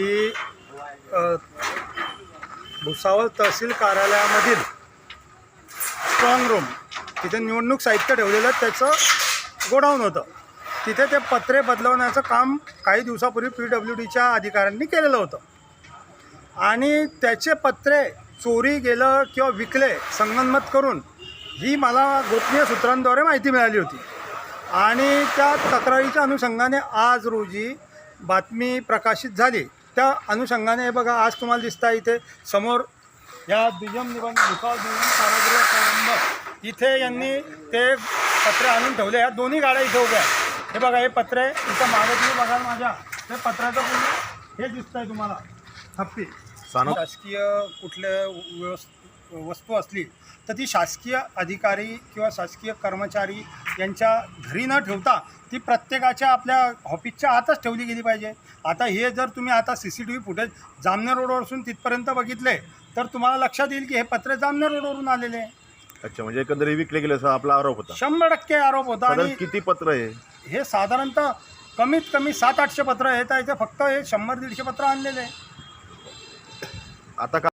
की भुसावळ तहसील कार्यालयामधील स्ट्रॉंग रूम तिथे निवडणूक साहित्य ठेवलेलं त्याचं गोडाऊन होतं. तिथे ते पत्रे बदलवण्याचं काम काही दिवसापूर्वी पी डब्ल्यू डीच्या अधिकाऱ्यांनी केलेलं होतं. आणि त्याचे पत्रे चोरी गेलं किंवा विकले संगनमत करून ही मला गोपनीय सूत्रांद्वारे माहिती मिळाली होती. आणि त्या तक्रारीच्या अनुषंगाने आज रोजी बातमी प्रकाशित झाली. त्या अनुषंगाने हे बघा आज तुम्हाला दिसतं आहे इथे समोर या दुय्यम निबंध भुसावळ दुय्यम कारागृह इथे यांनी ते पत्रे आणून ठेवले. या दोन्ही गाड्या इथे उभ्या हे बघा हे पत्रे इथं मागे तुम्ही बघाल माझ्या. ते पत्राचं पूर्ण हे दिसतं आहे तुम्हाला. हप्पी. शासकीय कुठल्या व्यवस् वस्तू असली तर ती शासकीय अधिकारी किंवा शासकीय कर्मचारी यांच्या घरी न ठेवता ती प्रत्येकाच्या आपल्या ऑफिसच्या आतच ठेवली गेली पाहिजे. आता हे जर तुम्ही आता C C T V footage Jamner रोडवरून तिथपर्यंत बघितले तर तुम्हाला लक्षात येईल की हे पत्रे जामनेर रोडवरून आलेले आहे. अच्छा म्हणजे एकंदरीत विकले गेले असा आपला आरोप होता. शंभर टक्के आरोप होता साधारण आणि किती पत्र आहे? हे साधारणतः कमीत कमी सात आठशे पत्र येत आहे ते फक्त हे शंभर दीडशे पत्र आणलेले आहे. आता का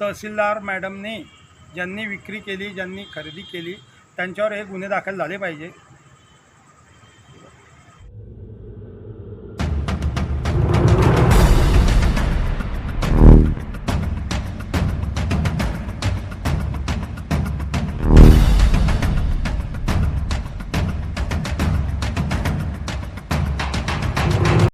तहसीलदार मॅडमने ज्यांनी विक्री केली ज्यांनी खरेदी केली त्यांच्यावर हे गुन्हे दाखल झाले पाहिजे.